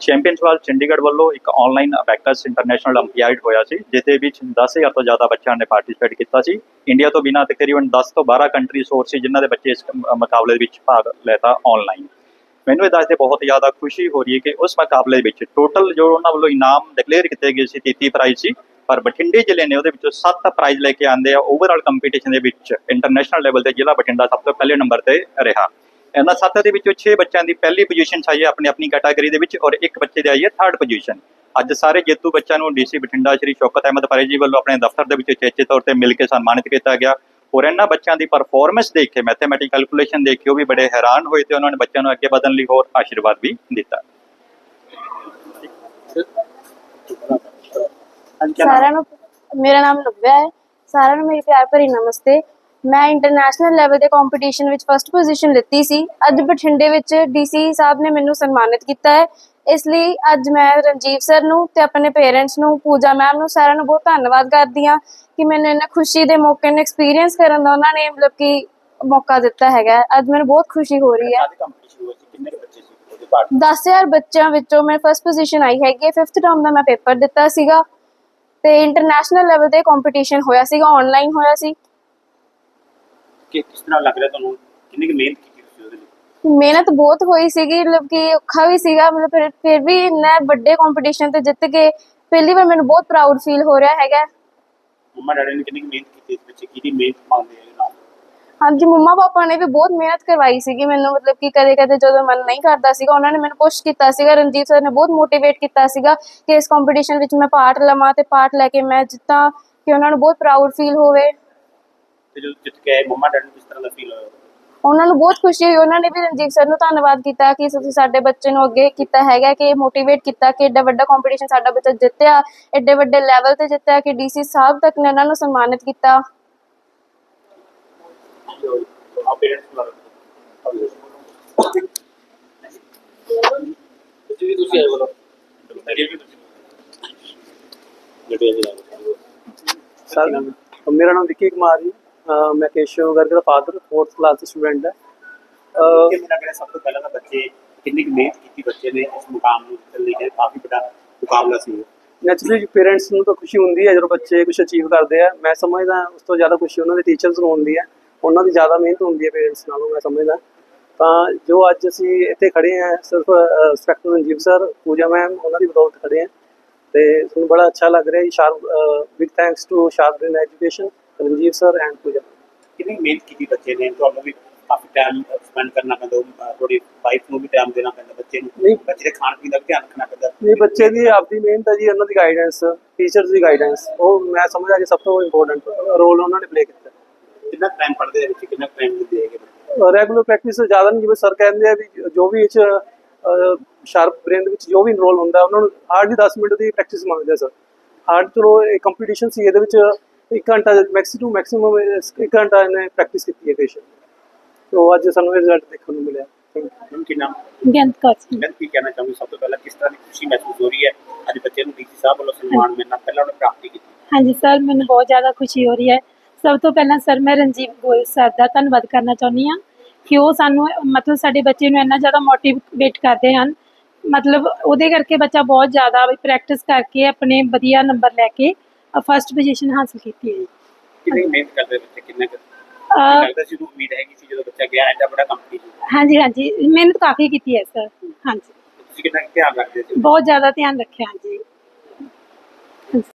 Champion ਵਾਲ ਚੰਡੀਗੜ੍ਹ ਵੱਲੋਂ ਇੱਕ online abacus international ਅੰਪੀਆਈਡ ਹੋਇਆ ਸੀ, ਜਿਹਦੇ ਵਿੱਚ 10000 ਤੋਂ ਜ਼ਿਆਦਾ ਬੱਚਿਆਂ ਨੇ ਪਾਰਟਿਸਿਪੇਟ ਕੀਤਾ ਸੀ। ਇੰਡੀਆ ਤੋਂ ਬਿਨਾਂ ਤਕਰੀਬਨ 10 ਤੋਂ 12 ਕੰਟਰੀ ਹੋਰ ਸੀ ਜਿਨ੍ਹਾਂ ਦੇ ਬੱਚੇ ਇਸ ਮੁਕਾਬਲੇ ਦੇ ਵਿੱਚ ਭਾਗ ਲੈਤਾ ਆਨਲਾਈਨ ਮੈਨੂੰ ਇਹ ਦੱਸਦੇ ਬਹੁਤ ਜ਼ਿਆਦਾ ਖੁਸ਼ੀ ਹੋ ਰਹੀ ਹੈ ਕਿ ਉਸ ਮੁਕਾਬਲੇ ਵਿੱਚ ਟੋਟਲ ਜੋ ਉਹਨਾਂ ਵੱਲੋਂ ਇਨਾਮ ਡਿਕਲੇਅਰ ਕੀਤੇ ਗਏ ਸੀ 33 ਪ੍ਰਾਈਜ਼ ਸੀ, ਪਰ ਬਠਿੰਡੇ ਜ਼ਿਲ੍ਹੇ ਨੇ ਉਹਦੇ ਵਿੱਚੋਂ ਸੱਤ ਪ੍ਰਾਈਜ਼ ਲੈ ਕੇ ਆਂਦੇ ਆ। ਓਵਰਆਲ ਕੰਪੀਟੀਸ਼ਨ ਦੇ ਵਿੱਚ ਇੰਟਰਨੈਸ਼ਨਲ ਲੈਵਲ ਤੇ ਜ਼ਿਲ੍ਹਾ ਬਠਿੰਡਾ ਸਭ ਤੋਂ ਪਹਿਲੇ ਨੰਬਰ ਤੇ ਰਿਹਾ। ਇਹਨਾਂ 7 ਦੇ ਵਿੱਚੋਂ 6 ਬੱਚਿਆਂ ਦੀ ਪਹਿਲੀ ਪੋਜੀਸ਼ਨ ਆਈ ਹੈ ਆਪਣੀ ਆਪਣੀ ਕੈਟਾਗਰੀ ਦੇ ਵਿੱਚ ਔਰ ਇੱਕ ਬੱਚੇ ਦੀ ਆਈ ਹੈ ਥਰਡ ਪੋਜੀਸ਼ਨ ਅੱਜ ਸਾਰੇ ਜੇਤੂ ਬੱਚਿਆਂ ਨੂੰ ਡੀਸੀ ਬਠਿੰਡਾ ਸ਼੍ਰੀ ਸ਼ੌਕਤ ਅਹਿਮਦ ਪਰੇ ਜੀ ਵੱਲੋਂ ਆਪਣੇ ਦਫ਼ਤਰ ਦੇ ਵਿੱਚ ਚੇਚੇ ਤੌਰ ਤੇ ਮਿਲ ਕੇ ਸਨਮਾਨਿਤ ਕੀਤਾ ਗਿਆ। ਔਰ ਇਹਨਾਂ ਬੱਚਿਆਂ ਦੀ ਪਰਫਾਰਮੈਂਸ ਦੇਖ ਕੇ ਮੈਥਮੈਟਿਕਲ ਕੈਲਕੂਲੇਸ਼ਨ ਦੇਖ ਕੇ ਉਹ ਵੀ ਬੜੇ ਹੈਰਾਨ ਹੋਏ ਤੇ ਉਹਨਾਂ ਨੇ ਬੱਚਿਆਂ ਨੂੰ ਅੱਗੇ ਵਧਣ ਲਈ ਹੋਰ ਆਸ਼ੀਰਵਾਦ ਵੀ ਦਿੱਤਾ। ਸਾਰਿਆਂ ਨੂੰ ਮੇਰਾ ਨਾਮ ਲਵਿਆ ਹੈ। ਸਾਰਿਆਂ ਨੂੰ ਮੇਰੀ ਪਿਆਰ ਭਰੀ ਨਮਸਤੇ। ਮੈਂ ਇੰਟਰਨੈਸ਼ਨਲ ਲੈਵਲ ਦੇ ਕੰਪੀਟੀਸ਼ਨ ਵਿੱਚ ਫਸਟ ਪੋਜੀਸ਼ਨ ਲਿੱਤੀ ਸੀ। ਅੱਜ ਬਠਿੰਡੇ ਵਿੱਚ ਡੀਸੀ ਸਾਹਿਬ ਨੇ ਮੈਨੂੰ ਸਨਮਾਨਿਤ ਕੀਤਾ ਹੈ। ਇਸ ਲਈ ਅੱਜ ਮੈਂ ਰਣਜੀਤ ਸਰ ਨੂੰ ਤੇ ਆਪਣੇ ਪੇਰੈਂਟਸ ਨੂੰ ਪੂਜਾ ਮੈਮ ਨੂੰ ਸਾਰਿਆਂ ਨੂੰ ਬਹੁਤ ਧੰਨਵਾਦ ਕਰਦੀ ਹਾਂ ਕਿ ਮੈਨੂੰ ਇਹਨਾਂ ਖੁਸ਼ੀ ਦੇ ਮੌਕੇ ਨੂੰ ਐਕਸਪੀਰੀਅੰਸ ਕਰਨ ਦਾ ਉਹਨਾਂ ਨੇ ਮਤਲਬ ਕਿ ਮੌਕਾ ਦਿੱਤਾ ਹੈਗਾ। ਅੱਜ ਮੈਨੂੰ ਬਹੁਤ ਖੁਸ਼ੀ ਹੋ ਰਹੀ ਹੈ। ਕਾਹਦੇ ਕੰਪੀਟੀਸ਼ਨ ਹੋਇਆ ਸੀ? ਕਿੰਨੇ ਕੁ ਬੱਚੇ ਸੀ? ਉਹਦੇ ਪਾਰਟ 10000 ਬੱਚਿਆਂ ਵਿੱਚੋਂ ਮੈਂ ਫਸਟ ਪੋਜੀਸ਼ਨ ਆਈ ਹੈਗੀ ਹੈ। 5th ਟਰਮ ਦਾ ਮੈਂ ਪੇਪਰ ਦਿੱਤਾ ਸੀਗਾ ਤੇ ਇੰਟਰਨੈਸ਼ਨਲ ਲੈਵਲ ਤੇ ਕੰਪੀਟੀਸ਼ਨ ਹੋਇਆ ਸੀਗਾ ਆਨਲਾਈਨ ਹੋਇਆ ਸੀ। ਕਿ ਕਿਸ ਤਰ੍ਹਾਂ ਲੱਗ ਰਿਹਾ ਤੁਹਾਨੂੰ? ਕਿੰਨੀ ਕੁ ਮਿਹਨਤ ਕੀਤੀ ਤੁਸੀਂ ਉਹਦੇ ਲਈ? ਮਿਹਨਤ ਬਹੁਤ ਹੋਈ ਸੀਗੀ ਮਤਲਬ ਕਿ ਔਖਾ ਵੀ ਸੀਗਾ ਮਤਲਬ ਫਿਰ ਫਿਰ ਵੀ ਇੰਨਾ ਵੱਡੇ ਕੰਪੀਟੀਸ਼ਨ ਤੇ ਜਿੱਤ ਕੇ ਪਹਿਲੀ ਵਾਰ ਮੈਨੂੰ ਬਹੁਤ ਪ੍ਰਾਊਡ ਫੀਲ ਹੋ ਰਿਹਾ ਹੈਗਾ। ਮੰਮਾ ਡੈਡੀ ਨੇ ਕਿੰਨੀ ਕੁ ਮਿਹਨਤ ਕੀਤੀ ਇਸ ਵਿੱਚ? ਕਿਹਦੀ ਮਿਹਨਤ ਮੰਨਦੇ ਆ ਨਾਲ? ਹਾਂਜੀ ਮੰਮਾ ਪਾਪਾ ਨੇ ਵੀ ਬਹੁਤ ਮਿਹਨਤ ਕਰਵਾਈ ਸੀਗੀ ਮੈਨੂੰ ਮਤਲਬ ਕਿ ਕਦੇ ਕਦੇ ਜਦੋਂ ਮਨ ਨਹੀਂ ਕਰਦਾ ਸੀਗਾ ਉਹਨਾਂ ਨੇ ਮੈਨੂੰ ਪੁਸ਼ ਕੀਤਾ ਸੀਗਾ ਰਣਜੀਤ ਸਰ ਨੇ ਬਹੁਤ ਮੋਟੀਵੇਟ ਕੀਤਾ ਸੀਗਾ ਕਿ ਇਸ ਕੰਪੀਟੀਸ਼ਨ ਵਿੱਚ ਮੈਂ ਪਾਰਟ ਲਵਾਂ ਤੇ ਪਾਰਟ ਲੈ ਕੇ ਮੈਂ ਜਿੱਤਾਂ ਕਿ ਉਹਨਾਂ ਨੂੰ ਬਹੁਤ ਪ੍ਰਾਊਡ ਫੀਲ ਹੋਵੇ। ਤੇ ਜਦੋਂ ਜਿੱਤ ਕੇ ਆਏ ਮੰਮਾ ਡੈਡੀ ਨੂੰ ਕਿਸ ਤਰ੍ਹਾਂ ਦਾ ਫੀਲ ਹੋਇਆ? ਉਹਨਾਂ ਨੂੰ ਬਹੁਤ ਖੁਸ਼ੀ ਹੋਈ। ਉਹਨਾਂ ਨੇ ਵੀ ਰਣਜੀਤ ਸਰ ਨੂੰ ਧੰਨਵਾਦ ਕੀਤਾ ਕਿ ਤੁਸੀਂ ਸਾਡੇ ਬੱਚੇ ਨੂੰ ਅੱਗੇ ਕੀਤਾ ਹੈਗਾ ਕਿ ਮੋਟੀਵੇਟ ਕੀਤਾ ਕਿ ਐਡਾ ਵੱਡਾ ਕੰਪੀਟੀਸ਼ਨ ਸਾਡਾ ਬੱਚਾ ਜਿੱਤਿਆ ਐਡੇ ਵੱਡੇ ਲੈਵਲ ਤੇ ਜਿੱਤਿਆ ਕਿ ਡੀਸੀ ਸਾਹਿਬ ਤੱਕ ਨੇ ਉਹਨਾਂ ਨੂੰ ਸਨਮਾਨਿਤ ਕੀਤਾ। ਆ ਪੇਰੈਂਟਸ ਨਾਲ ਤੁਸੀਂ ਤੁਸੀਂ ਆਏ ਬੋਲੋ। ਜਿਹੜੇ ਜੀ ਸਰ ਮੇਰਾ ਨਾਮ ਵਿੱਕੀ ਕੁਮਾਰ ਜੀ। ਮੈਂ ਕੇਸ਼ਵ ਗਰਗ ਦਾ ਫਾਦਰ 4th ਕਲਾਸ ਸਟੂਡੈਂਟ ਹੈ। ਕਿ ਮੇਰਾ ਕਹਿੰਦਾ ਸਭ ਤੋਂ ਪਹਿਲਾਂ ਤਾਂ ਬੱਚੇ ਕਿੰਨੀ ਕੁ ਮਿਹਨਤ ਕੀਤੀ ਬੱਚੇ ਨੇ ਇਸ ਮੁਕਾਮ ਨੂੰ ਜਿੱਤਣ ਲਈ ਕਾਫੀ ਵੱਡਾ ਮੁਕਾਬਲਾ ਸੀ। ਨੈਚੁਰਲੀ ਪੇਰੈਂਟਸ ਨੂੰ ਤਾਂ ਖੁਸ਼ੀ ਹੁੰਦੀ ਹੈ ਜਦੋਂ ਬੱਚੇ ਕੁਝ ਅਚੀਵ ਕਰਦੇ ਆ। ਮੈਂ ਸਮਝਦਾ ਉਸ ਤੋਂ ਜ਼ਿਆਦਾ ਖੁਸ਼ੀ ਉਹਨਾਂ ਦੇ ਟੀਚਰਸ ਨੂੰ ਹੁੰਦੀ ਹੈ। ਉਹਨਾਂ ਦੀ ਜ਼ਿਆਦਾ ਮਿਹਨਤ ਹੁੰਦੀ ਹੈ ਪੇਰੈਂਟਸ ਨਾਲੋਂ ਮੈਂ ਸਮਝਦਾ ਤਾਂ ਜੋ ਅੱਜ ਅਸੀਂ ਇੱਥੇ ਖੜੇ ਹਾਂ ਸਿਰਫ inspector Ranjit sir Pooja ma'am ਉਹਨਾਂ ਦੀ ਬਦੌਲਤ ਖੜੇ ਹਾਂ। ਤੇ ਸਾਨੂੰ ਬੜਾ ਅੱਛਾ ਲੱਗ ਰਿਹਾ ਜੀ। Sharp big thanks to sharp in education. Ranjit sir and Pooja ਕਿੰਨੀ ਮਿਹਨਤ ਕੀਤੀ ਬੱਚੇ ਨੇ? ਤੁਹਾਨੂੰ ਵੀ ਕਾਫੀ ਟਾਈਮ ਸਪੈਂਡ ਕਰਨਾ ਪੈਂਦਾ ਤੁਹਾਡੀ ਵਾਈਫ ਨੂੰ ਵੀ ਟਾਈਮ ਦੇਣਾ ਪੈਂਦਾ ਬੱਚੇ ਨੂੰ। ਨਹੀਂ। ਬੱਚੇ ਦੇ ਖਾਣ ਪੀਣ ਦਾ ਧਿਆਨ ਰੱਖਣਾ ਪੈਂਦਾ। ਇਹ ਬੱਚੇ ਦੀ ਆਪਦੀ ਮਿਹਨਤ ਹੈ ਜੀ ਉਹਨਾਂ ਦੀ ਗਾਈਡੈਂਸ ਟੀਚਰਸ ਦੀ ਗਾਈਡੈਂਸ ਉਹ ਮੈਂ ਸਮਝਦਾ ਕਿ ਸਭ ਤੋਂ ਇੰਪੋਰਟੈਂਟ ਰੋਲ ਉਹਨਾਂ ਨੇ ਪਲੇ ਕੀਤਾ। ਕਿੰਨਾ ਟਾਈਮ ਪੜਦੇ ਆ ਬੱਚੇ? ਕਿੰਨਾ ਟਾਈਮ ਦਿੰਦੇ ਹੈਗੇ ਰੈਗੂਲਰ ਪ੍ਰੈਕਟਿਸ ਜ਼ਿਆਦਾ ਨਹੀਂ ਜਿਵੇਂ ਸਰ ਕਹਿੰਦੇ ਆ ਵੀ ਜੋ ਵੀ ਇਹ ਚ ਸ਼ਾਰਪ ਬ੍ਰੇਨ ਦੇ ਵਿੱਚ ਜੋ ਵੀ ਇਨਰੋਲ ਹੁੰਦਾ ਉਹਨਾਂ ਨੂੰ ਹਾਰਡਲੀ 10 ਮਿੰਟ ਦੀ ਪ੍ਰੈਕਟਿਸ ਮੰਗਦੇ ਸਰ ਹਾਰਡ ਚਲੋ ਇਹ ਕੰਪੀਟੀਸ਼ਨ ਸੀ ਇਹਦੇ ਵਿੱਚ 1 ਘੰਟਾ ਮੈਕਸੀ ਟੂ ਮੈਕਸਿਮਮ 1 ਘੰਟਾ ਇਹਨੇ ਪ੍ਰੈਕਟਿਸ ਕੀਤੀ ਹੈ ਪੇਸ਼ੈਂਟ ਤੋਂ ਅੱਜ ਸਾਨੂੰ ਇਹ ਰਿਜ਼ਲਟ ਦੇਖਣ ਨੂੰ ਮਿਲਿਆ। ਥੈਂਕ ਯੂ ਹੁਣ ਕੀ ਨਾਮ? ਬੇਅੰਤ ਕੌਰ ਸਿੰਘ ਮੈਂ ਕੀ ਕਹਿਣਾ ਚਾਹੂੰਗੀ? ਸਭ ਤੋਂ ਪਹਿਲਾਂ ਕਿਸ ਤਰ੍ਹਾਂ ਦੀ ਖੁਸ਼ੀ ਮਹਿਸੂਸ ਹੋ ਰਹੀ ਹੈ? ਅੱਜ ਬੱਚੇ ਨੂੰ ਡੀਸੀ ਸਾਹਿਬ ਵੱਲੋਂ ਸਨਮਾਨ ਮਿਲਣਾ ਪਹਿਲਾਂ ਉਹਨੇ ਪ੍ਰਾਪਤੀ ਕੀਤੀ। ਹਾਂਜੀ ਸਰ ਮੈਨੂੰ ਬਹੁਤ ਜ਼ਿਆਦਾ ਖੁਸ਼ੀ ਹੋ ਰਹੀ ਹੈ। ਸਭ ਤੋਂ ਪਹਿਲਾਂ ਸਰ ਮੈਂ ਰਣਜੀਤ ਗੋਇਲ ਸਰ ਦਾ ਧੰਨਵਾਦ ਕਰਨਾ ਚਾਹੁੰਦੀ ਹਾਂ ਕਿ ਉਹ ਸਾਨੂੰ ਮਤਲਬ ਸਾਡੇ ਬੱਚੇ ਨੂੰ ਇੰਨਾ ਜ਼ਿਆਦਾ ਮੋਟੀਵੇਟ ਕਰਦੇ ਹਨ। ਮਤਲਬ ਉਹਦੇ ਕਰਕੇ ਬੱਚਾ ਬਹੁਤ ਜ਼ਿਆਦਾ ਪ੍ਰੈਕਟਿਸ ਕਰਕੇ ਆਪਣੇ ਵਧੀਆ ਨੰਬਰ ਲੈ ਕੇ ਫਸਟ ਪੋਜੀਸ਼ਨ ਹਾਸਲ ਕੀਤੀ ਹੈ ਕਿੰਨੀ ਮਿਹਨਤ ਕਰਦੇ ਬੱਚੇ? ਕਿੰਨਾ ਕੁ ਅਹ ਲੱਗਦਾ ਸੀ ਨੂੰ ਉਮੀਦ ਹੈਗੀ ਸੀ ਜਦੋਂ ਬੱਚਾ ਗਿਆ ਐਡਾ ਬੜਾ ਕੰਪੀਟੀਸ਼ਨ ਹਾਂਜੀ ਹਾਂਜੀ। ਮਿਹਨਤ ਕਾਫੀ ਕੀਤੀ ਹੈ ਸਰ ਹਾਂਜੀ। ਤੁਸੀਂ ਕਿੰਨਾ ਕੁ ਧਿਆਨ ਰੱਖਦੇ ਸੀ ਬਹੁਤ ਜ਼ਿਆਦਾ ਧਿਆਨ ਰੱਖਿਆ ਹਾਂਜੀ।